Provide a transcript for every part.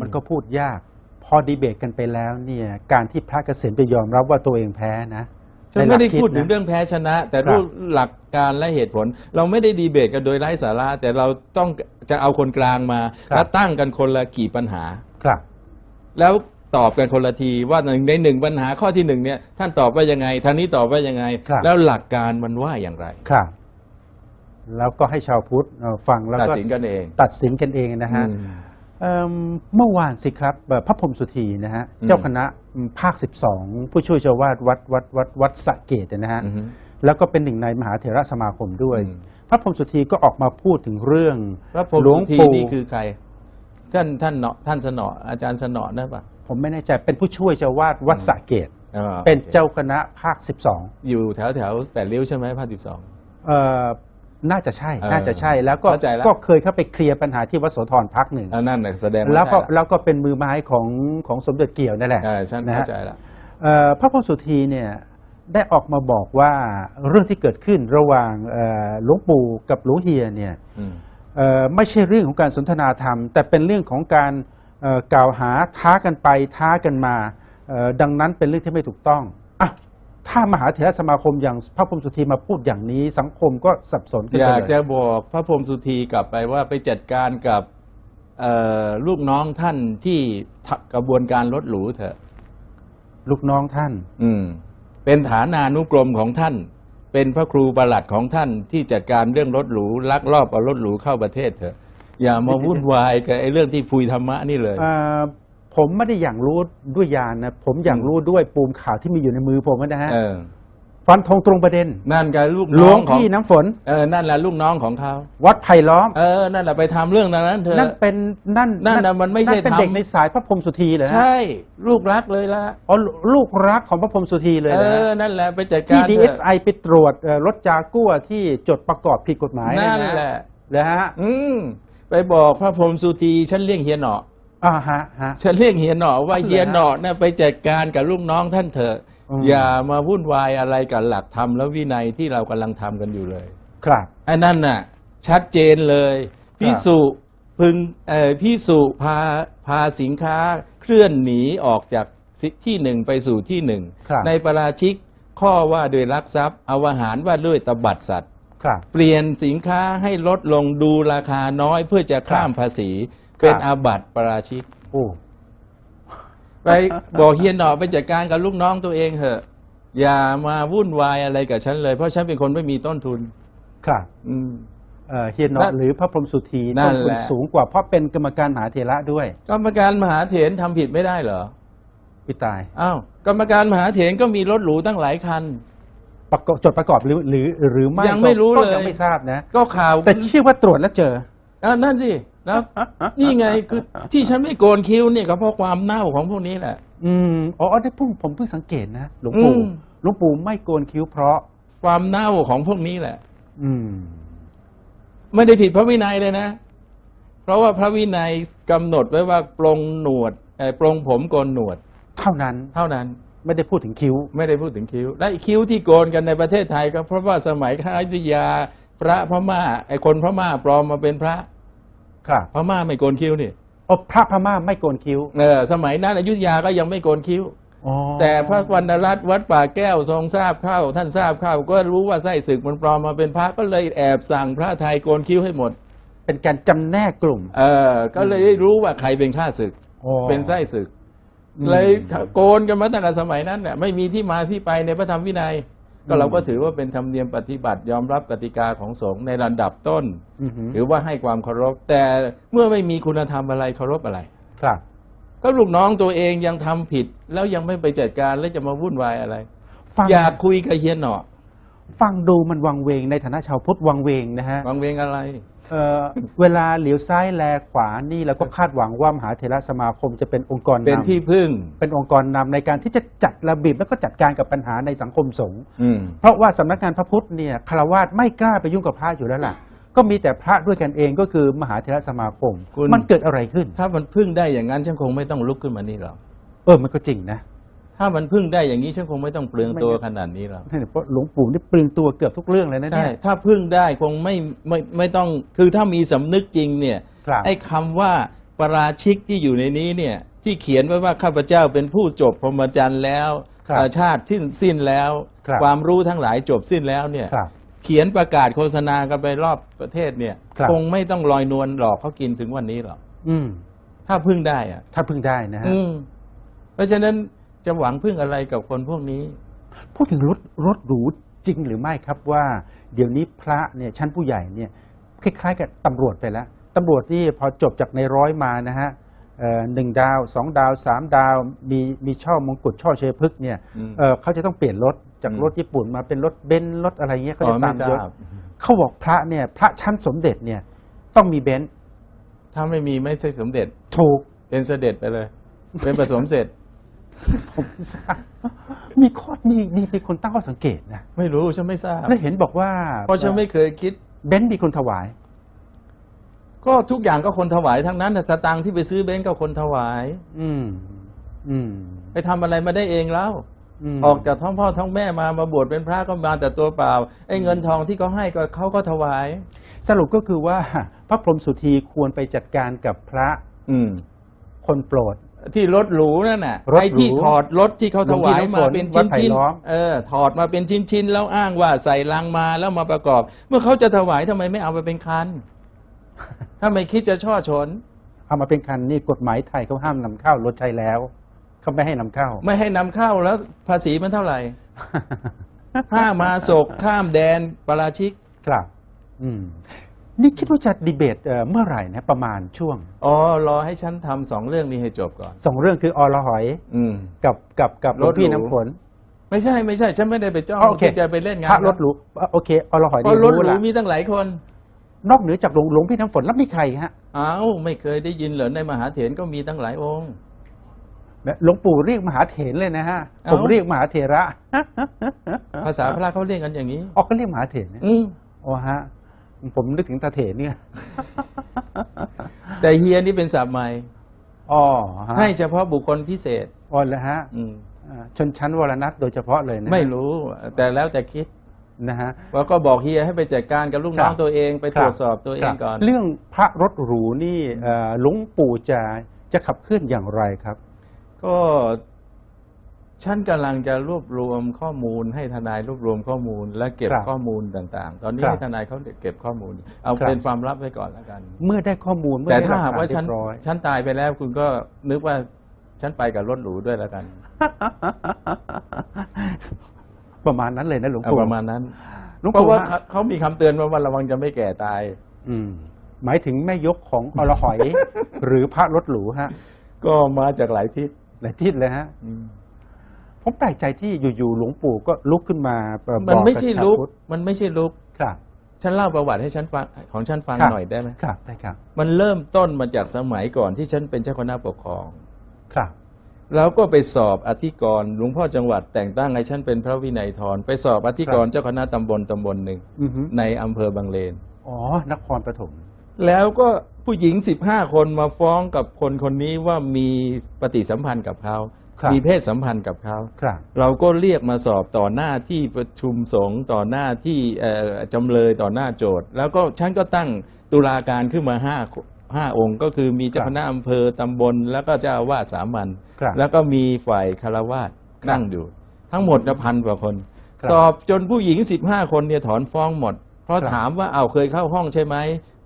มันก็พูดยาก พอดีเบตกันไปแล้วเนี่ย การที่พระเกษมจะยอมรับว่าตัวเองแพ้นะฉันไม่ได้ในหลักคิพูดถึงนะเรื่องแพ้ชนะ แต่ครับรูปหลักการและเหตุผล เราไม่ได้ดีเบตกันโดยไร้สาระ แต่เราต้องจะเอาคนกลางมาแล้วตั้งกันคนละกี่ปัญหาครับ แล้วตอบกันคนละทีว่าหนึ่งในหนึ่งปัญหาข้อที่หนึ่งเนี่ย ท่านตอบว่ายังไงทางนี้ตอบว่ายังไงครับแล้วหลักการมันว่าอย่างไรครับแล้วก็ให้ชาวพุทธเอ่อฟังแล้วตัดก็สินกันเอง ตัดสินกันเองนะฮะอืม เอิ่มเมื่อวานสิครับเอ่อพระพรหมสุธีนะฮะอืม เจ้าคณะอืมภาค 12 ผู้ช่วยเจ้าวาดวัดวัดวัดวัดสระเกตนะฮะ อือฮึ แล้วก็เป็นหนึ่งในมหาเถรสมาคมด้วย อืม พระพรหมสุธีก็ออกมาพูดถึงเรื่องพระพรหมหลวสุงธีปู่นี่คือใคร ท่านท่านเนาะท่านสนออาจารย์สนอนะปะผมไม่แน่ใจเป็นผู้ช่วยเจ้าวาดวัดสระเกต อ่าเป็นโอคเจ้าคณะภาค 12 อยู่แถวแถวแปดริ้วใช่ไหมภาคสิบสอง เอ่อ น่าจะใช่เออน่าจะใช่แล้วก็เข้าใจแล้ว ก็เคยเข้าไปเคลียร์ปัญหาที่วัดโสธรพักหนึ่งอันนั่นน่ะแสดงาแล้วก็ใช่ะแล้วก็เป็นมือไม้ของของสมเด็จเกี่ยวนั่นแหละเออฉันนะฮะเข้าใจแล้วเอ่อพระพรหมสุธีเนี่ยได้ออกมาบอกว่าเรื่องที่เกิดขึ้นระหว่างเอ่อหลวงปู่กับหลวงเฮียเนี่ยอืม เอ่อไม่ใช่เรื่องของการสนทนาธรรม แต่เป็นเรื่องของการเอ่อกล่าวหาท้ากันไปท้ากันมาเอ่อดังนั้นเป็นเรื่องที่ไม่ถูกต้องอะ ถ้ามหาเถรสมาคมอย่างพระพรหมสุธีมาพูดอย่างนี้ สังคมก็สับสนขึ้นอไปยากเลจะยบอกพระพรหมสุธีกลับไปว่าไปจัดการกับเอ่อลูกน้องท่านที่ทะกระบวนการลดหรูเถอะ ลูกน้องท่าน อืม เป็นฐานานุกรมของท่าน เป็นพระครูประหลัดของท่านที่จัดการเรื่องรถหรูลักลอบเอารถหรูเข้าประเทศเถอะ อย่ามาวุ่นวายกับไอ้เรื่องที่พุยธรรมะนี่เลยเอ่อ ผมไม่ได้อย่างรู้ด้วยยานนะผมอย่างรู้ด้วยปูมข่าวที่มีอยู่ในมือผมนะฮะเออ ฟันธงตรงประเด็น นั่นกับลูกหลน้วองงของพี่น้ำฝน เออนั่นแหละลูกน้องของเขาวัดไผ่ล้อม เออนั่นแหละไปทำเรื่องนั้นเถอะนั่นเป็นนั่นนั่นน่ะมันไม่ใช่เป็นทำเด็กในสายพระพรหมสุธีเหรอฮะใช่ ลูกรักเลยละอ๋อลูกรักของพระพรหมสุธีเลยเอนะอนั่นแหละไปจัดที่ การเถอะ DSI ไปตรวจเอ่อรถจากัวที่จดประกอบผิดกฎหมายนั่นเยแหละ นะฮะ อืมไปบอกพระพรหมสุธีฉันเรียกเฮียหนอ อ่าฮะฮะ ฉันเรียกเฮียหนอว่าเหรอเฮียหนอเนี่ยไปจัดการกับลูกน้องท่านเถอะ อืม อย่ามาวุ่นวายอะไรกับหลักธรรมและวินัยที่เรากำลังทำกันอยู่เลย ครับไอ้นั่นน่ะ ชัดเจนเลยพิสุพึงเอ่อพิสุพาพาสินค้าเคลื่อนหนีออกจากสิที่หนึ่งไปสู่ที่หนึ่ง ครับ ในประราชิกข้อว่าโดวยลักทรัพย์เอาอาหารว่าด้วยตบัดสัตว์ ครับ เปลี่ยนสินค้าให้ลดลงดูราคาน้อยเพื่อจะข้ามภาษี เป็นอาบัติประราชิกโอ้ไปบอกเฮียหนอไปจัดการกับลูกน้องตัวเองเถอะ อย่ามาวุ่นวายอะไรกับฉันเลย เพราะฉันเป็นคนไม่มีต้นทุน ครับ อืมเอ่อเฮียนอนั่นหรือพระพรหมสุธีนั่ต้นนทุแหนละสูงกว่าเพราะเป็นกรรมการมหาเถระด้วย กรรมการมหาเถรทำผิดไม่ได้เหรอพิตายอ้าวกรรมการมหาเถรก็มีรถหรูตั้งหลายคันประกอบจดประกอบหรือหรือหรือไม่ยังไม่รู้ก็เลยยังไม่ทราบนะ ก็ข่าวแต่เชื่อว่าตรวจแล้วเจออ่านั่นสิ แล้วนี่ไงคือที่ฉันไม่โกนคิ้วเนี่ยก็เพราะความเน่าของพวกนี้แหละ อืมอ๋อได้พุ่งผมเพิ่งสังเกตนะหลวงปู่อืม หลวงปู่ไม่โกนคิ้วเพราะ ความเน่าของพวกนี้แหละ อืม ไม่ได้ผิดพระวินัยเลยนะ เพราะว่าพระวินัยกำหนดไว้ว่าปรงหนวดเอ่อปรงผมโกนหนวด เท่านั้นเท่านั้นไม่ได้พูดถึงคิ้ว ไม่ได้พูดถึงคิ้ว และคิ้วที่โกนกันในประเทศไทยก็เพราะว่าสมัยข้าอยุธยาพระพม่าไอ้คนพม่าปลอมมาเป็นพระ ครับพม่าไม่โกนคิ้วนี่อ๋อพระพม่าไม่โกนคิ้วเออสมัยนั้นอยุธยาก็ยังไม่โกนคิ้วอ๋อแต่พระวรรณรัตน์วัดป่าแก้วทรงทราบเข้าท่านทราบเข้าก็รู้ว่าไส้ศึกมันปลอมมาเป็นพระก็เลยแอบสั่งพระไทยโกนคิ้วให้หมด เป็นการจำแนกกลุ่มเออก็เลยได้รู้ว่าใครเป็นข้าศึก อ๋อ เป็นไส้ศึก อืม เลยโกนกันมาตั้งแต่สมัยนั้นเนี่ยไม่มีที่มาที่ไปในพระธรรมวินัย ก็อืมเราก็ถือว่าเป็นธรรมเนียมปฏิบัติยอมรับกติกาของสงฆ์ในระดับต้นอือหือถือว่าให้ความเคารพ แต่เมื่อไม่มีคุณธรรมอะไรเคารพอะไร ครับก็ลูกน้องตัวเองยังทำผิด แล้วยังไม่ไปจัดการแล้วจะมาวุ่นวายอะไรฟังอยากคุยกับเฮียหนอ ฟังดูมันวังเวงในฐานะชาวพุทธวังเวงนะฮะวังเวงอะไรเอ่อเวลาเหลียวซ้ายแลขวานี่เราก็คาดหวังว่ามหาเถรสมาคมจะเป็นองค์กรเป็นนำที่พึ่ง เป็นองค์กรนำในการที่จะจัดระเบียบแล้วก็จัดการกับปัญหาในสังคมสงฆ์อืม เพราะว่าสำนักงานพระพุทธเนี่ยคารวาสไม่กล้าไปยุ่งกับพระอยู่แล้วล่ะ ก็มีแต่พระด้วยกันเองก็คือมหาเถรสมาคม คุณ มันเกิดอะไรขึ้น ถ้ามันพึ่งได้อย่างนั้นฉันคงไม่ต้องลุกขึ้นมานี่หรอก เออมันก็จริงนะ ถ้ามันพึ่งได้อย่างนี้ฉันคงไม่ต้องเปลืองตัวไม่ขนาดนี้หรอกเพราะหลวงปู่นี่ปลืงตัวเกือบทุกเรื่องเลยนะใช่เนี่ยถ้าพึ่งได้คงไม่ไม่ไม่ต้องคือถ้ามีสำนึกจริงเนี่ยครับไอ้คำว่าปาราชิกที่อยู่ในนี้เนี่ยที่เขียนไว้ว่าข้าพเจ้าเป็นผู้จบพรหมจรรย์แล้วครับเอ่อชาติสิ้นสิ้นแล้วครับความรู้ทั้งหลายจบสิ้นแล้วเนี่ยครับเขียนประกาศโฆษณากันไปรอบประเทศเนี่ยครับคงไม่ต้องลอยนวลหลอกเขากินถึงวันนี้หรอกอืมถ้าพึ่งได้อะถ้าพึ่งได้นะฮะอืมเพราะฉะนั้น จะหวังพึ่งอะไรกับคนพวกนี้ พูดถึงรถรถหรูจริงหรือไม่ครับว่า เดี๋ยวนี้พระเนี่ยชั้นผู้ใหญ่เนี่ยคล้ายๆกับตำรวจไปแล้วตำรวจที่พอจบจากในร้อยมานะฮะเอ่อหนึ่งดาวสองดาวสามดาวมีมีช่อมงกุฎช่อเชยพฤกษ์เนี่ยอืมเอ่อเขาจะต้องเปลี่ยนรถจากอืมรถญี่ปุ่นมาเป็นรถเบนซ์รถอะไรเงี้ยเขาอ๋อจะไม่ตามทรยศาบเขาบอกพระเนี่ยพระชั้นสมเด็จเนี่ยต้องมีเบนซ์ถ้าไม่มีไม่ใช่สมเด็จถูกเป็นเสด็จไปเลย เป็นผสมเสร็จ ผมไม่ทราบมีข้อนี่นี่มีคนตั้งข้อสังเกตนะไม่รู้ฉันไม่ทราบ แล้วเห็นบอกว่าเพราะฉันไม่เคยคิด เบนซ์มีคนถวาย ก็ทุกอย่างก็คนถวายทั้งนั้นแต่สตังค์ที่ไปซื้อเบนซ์ก็คนถวาย อืม อืม ไปทำอะไรมาได้เองแล้ว มออกจากท้องพ่อท้องแม่มามาบวชเป็นพระก็มาแต่ตัวเปล่าไอ้เงินทองที่เขาให้ก็เขาก็ถวาย สรุปก็คือว่า พระพรหมสุธีควรไปจัดการกับพระอืม คนโปรด ที่รถหรูนั่นน่ะรถหรูไอ้ที่ถอดรถที่เขาถวายมาเป็นหลวงพี่ชิ้นน้ำฝนวัดไผ่ชิ้นล้อม เออถอดมาเป็นชิ้นชิ้นๆแล้วอ้างว่าใส่ลังมาแล้วมาประกอบ เมื่อเขาจะถวายทำไมไม่เอาไปเป็นคันถ้าไม่คิดจะช่อชน เอามาเป็นคันนี่กฎหมายไทยเขาห้ามนำเข้ารถใช้แล้วเขาไม่ให้นำเข้า ไม่ให้นำเข้าแล้วภาษีมันเท่าไหร่ห้ามมาศกข้ามแดนปาราชิก ครับ อืม นี่คิดว่าจะดีเบตเอ่อเมื่อไหร่นะประมาณช่วงอ๋อรอให้ฉันทำสองเรื่องนี้ให้จบก่อน สองเรื่องคืออรหอยอืม กับกับกับหลวงพี่น้ำฝน ไม่ใช่ไม่ใช่ฉันไม่ได้ไปจ้องอ๋อโอเค ที่จะไปเล่นงานพระรถหรูโอเคอรหอยเพนี่ราะรถหรูละมีตั้งหลายคน นอกเหนือจากหลวงหลวงพี่น้ำฝนแล้วมีใครฮะอ้าวไม่เคยได้ยินเหรอในมหาเถรก็มีตั้งหลายองค์ หลวงปู่เรียกมหาเถรเลยนะฮะเอ้า ผมเรียกมหาเถระภาษาพระเขาเรียกกันอย่างนี้ อ๋อก็เรียกมหาเถรนะอืม อ๋อฮะ ผมนึกถึงตาเถรเนี่ย แต่เฮียนี่เป็นศัพท์ใหม่อ๋อฮะให้เฉพาะบุคคลพิเศษ อ๋อแล้วฮะอืม อ่าชนชั้นวรณัตโดยเฉพาะเลยนะฮะไม่รู้แต่แล้วแต่คิดนะฮะว่าก็บอกเฮียให้ไปจัดการกับลูกน้องครับ ตัวเองไปตรวจสอบตัวเอคงรับก่อน เรื่องพระรถหรูนี่เอ่อหลวงปู่จะจะขับเคลื่อนอย่างไรครับ ก็ ฉันกำลังจะรวบรวมข้อมูลให้ทนายรวบรวมข้อมูล และเก็บครับข้อมูลต่าง ๆ ตอนนี้ครับให้ทนายเขาเก็บข้อมูล เอาครับ เป็นความลับไว้ก่อนแล้วกัน เมื่อได้ข้อมูลเมื่อแต่ได้ถ้าลักหากฐานว่าเรีฉัยนบร้อย ฉันตายไปแล้วคุณก็นึกว่าฉันไปกับรถหรูด้วยแล้วกันประมาณนั้นเลยนะหลวงเอาปู่ประมาณนั้น หลวงเพราะปู่ว่าฮะเขาเขามีคำเตือนมาว่าระวังจะไม่แก่ตาย อืม หมายถึงแม่ยกของอรหอย หรือพระรถหรูฮะก็มาจากหลายทิศหลายทิศเลยฮะ อืม ผมแปลกใจที่อยู่ๆหลวงปู่ก็ลุกขึ้นมาเอ่อมันบอกไม่ใช่บชาวลุกพุทธมันไม่ใช่ลุก ครับฉันเล่าประวัติให้ฉันฟังของฉันฟังครับหน่อยได้ไหมครับได้ครับ มันเริ่มต้นมาจากสมัยก่อนที่ฉันเป็นเจ้าคณะปกครอง ครับ แล้วก็ไปสอบอธิกรณ์หลวงพ่อจังหวัดแต่งตั้งให้ฉันเป็นพระวินัยทรไปสอบอธิกรณ์เจ้าคณะตำบลตำบลหนึ่งอือฮึในอำเภอบางเลน อ๋อนครปฐมแล้วก็ผู้หญิงสิบห้าคนมาฟ้องกับคนคนนี้ว่ามีปฏิสัมพันธ์กับเขา ครับมีเพศสัมพันธ์กับเขาครับ เราก็เรียกมาสอบต่อหน้าที่ประชุมสงฆ์ต่อหน้าที่เอ่อจำเลยต่อหน้าโจทย์แล้วก็ฉันก็ตั้งตุลาการขึ้นมาห้าห้าองค์ ก็คือมีเจ้าคณะอำเภอตำบล แล้วก็เจ้าอาวาสสามัญครับแล้วก็มีฝ่ายคารวาสครับนั่งอยู่ ทั้งหมดนะพันกว่าคน ครับ สอบจนผู้หญิงสิบห้าคนเนี่ยถอนฟ้องหมด เพราะครับถามว่าเอาวเคยเข้าห้องใช่ไหม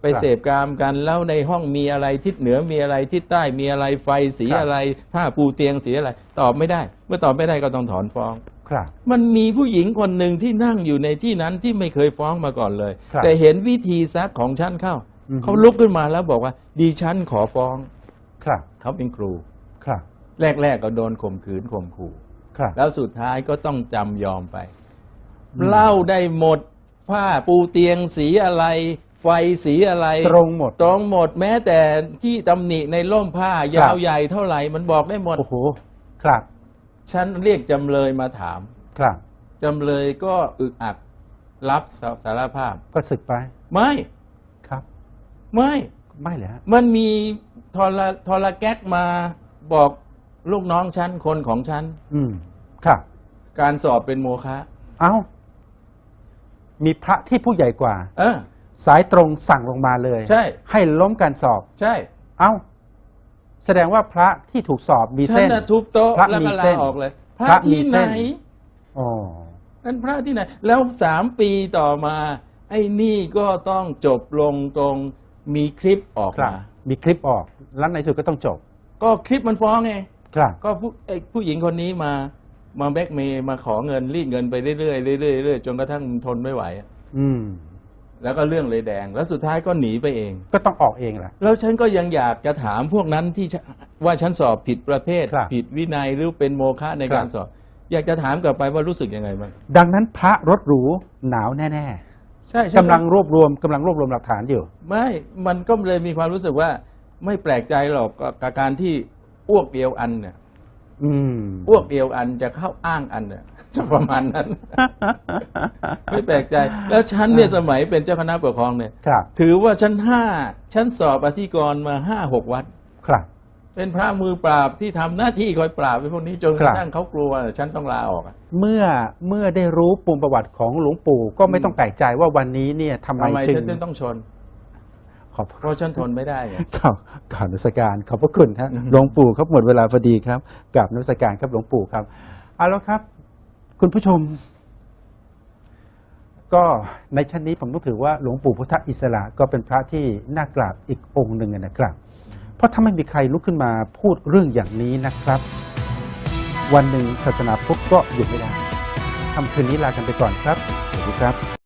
ไปครับเสพกามกันแล้วในห้องมีอะไรทิศเหนือมีอะไรทิศใต้มีอะไรไฟสีครับอะไรผ้าปูเตียงสีอะไร ตอบไม่ได้ เมื่อตอบไม่ได้ก็ต้องถอนฟ้องครับ มันมีผู้หญิงคนหนึ่งที่นั่งอยู่ในที่นั้นที่ไม่เคยฟ้องมาก่อนเลยครับแต่เห็นวิธีซักของฉันเข้าอือฮึเขาลุกขึ้นมาแล้วบอกว่าดิฉันขอฟ้อง ครับเขาเป็นครูครับ แรก ๆ ก็โดนข่มขืนข่มขู่ครับแล้วสุดท้ายก็ต้องจำยอมไปอืมเล่าได้หมด ผ้าปูเตียงสีอะไร ไฟสีอะไร ตรงหมด ตรงหมดแม้แต่ที่ตำหนิในร่มผ้าครัยาวบใหญ่เท่าไหร่มันบอกได้หมดโอ้โหครับฉันเรียกจำเลยมาถาม ครับจำเลยก็อึกอักรับสารภาพ ก็สึกไป ไม่ครับไม่ไม่เลยฮะมันมีทรทรแก๊กมาบอกลูกน้องฉันคนของฉันอืมครับ การสอบเป็นโมฆะเอ้า มีพระที่ผู้ใหญ่กว่า เออ สายตรงสั่งลงมาเลย ใช่ ให้ล้มการสอบ ใช่ เอ้า แสดงว่าพระที่ถูกสอบมีฉัเส้นนน่ะทุบโต๊ะพระแล้วมีก็เส้ลานออกเลยพพระระมีที่ไหนเส้นอ๋อนั่นพระที่ไหน แล้วสามปีต่อมา ไอ้นี่ก็ต้องจบลงตรงมีคลิปออกครับมา มีคลิปออก แล้วในที่สุดก็ต้องจบ ก็คลิปมันฟ้องไง ครับ ก็ผู้ไอ้ผู้หญิงคนนี้มา มาแบล็กเมย์มาขอเงินรีดเงินไปเรื่อยๆเรื่อยๆเรื่อยๆจนกระทั่งทนไม่ไหวอะอืม แล้วก็เรื่องเลยแดง แล้วสุดท้ายก็หนีไปเอง ก็ต้องออกเองแหละ แล้วฉันก็ยังอยากจะถามพวกนั้นที่ฉันว่าฉันสอบผิดประเภท ครับผิดวินัยหรือเป็นโมฆะในครับการสอบ อยากจะถามกลับไปว่ารู้สึกยังไงบ้างดังนั้นพระรถหรูหนาวแน่ใช่ๆฉันกำลังรวบรวมกำลังรวบรวมหลักฐานอยู่ ไม่ มันก็เลยมีความรู้สึกว่า ไม่แปลกใจหรอกกับการที่อ้วกเดียวอันเนี่ย อืมอ้วกเดียวอันจะเข้าอ้างอันเนี่ยจะประมาณนั้น ไม่แปลกใจ แล้วฉันเนี่ยสมัยเป็นเจ้าคณะปกครองเนี่ยครับ ถือว่าชั้นห้าชั้นสอบอธิกรณ์มาห้าหกวัด ครับ เป็นพระมือปราบที่ทำหน้าที่คอยปราบไอ้พวกนี้จนกครัระบทั่งเขากลัวฉันต้องลาออกอะ เมื่อเมื่อได้รู้ปุ่มประวัติของหลวงปู่ก็ไม่ต้องแปลกใจว่าวันนี้เนี่ยทำไมทำไมจึฉันงถึงต้องชนข อบเพราะฉันทนไม่ได้ไงข่าวข่าวนักการขอบพระคุณครับอืมหลวงปู่ครับหมดเวลาพอดีครับกับนักการครับหลวงปู่ครับเอาแล้วครับ คุณผู้ชม ก็ในชั้นนี้ผมต้องถือว่าหลวงปู่พุทธอิสระก็เป็นพระที่น่ากราบอีกองค์หนึ่งนะครับ เพราะถ้าไม่มีใครลุกขึ้นมาพูดเรื่องอย่างนี้นะครับ วันหนึ่งศาสนาพุทธก็อยู่ไม่ได้คำคืนนี้ลากันไปก่อนครับสวัสดีครับ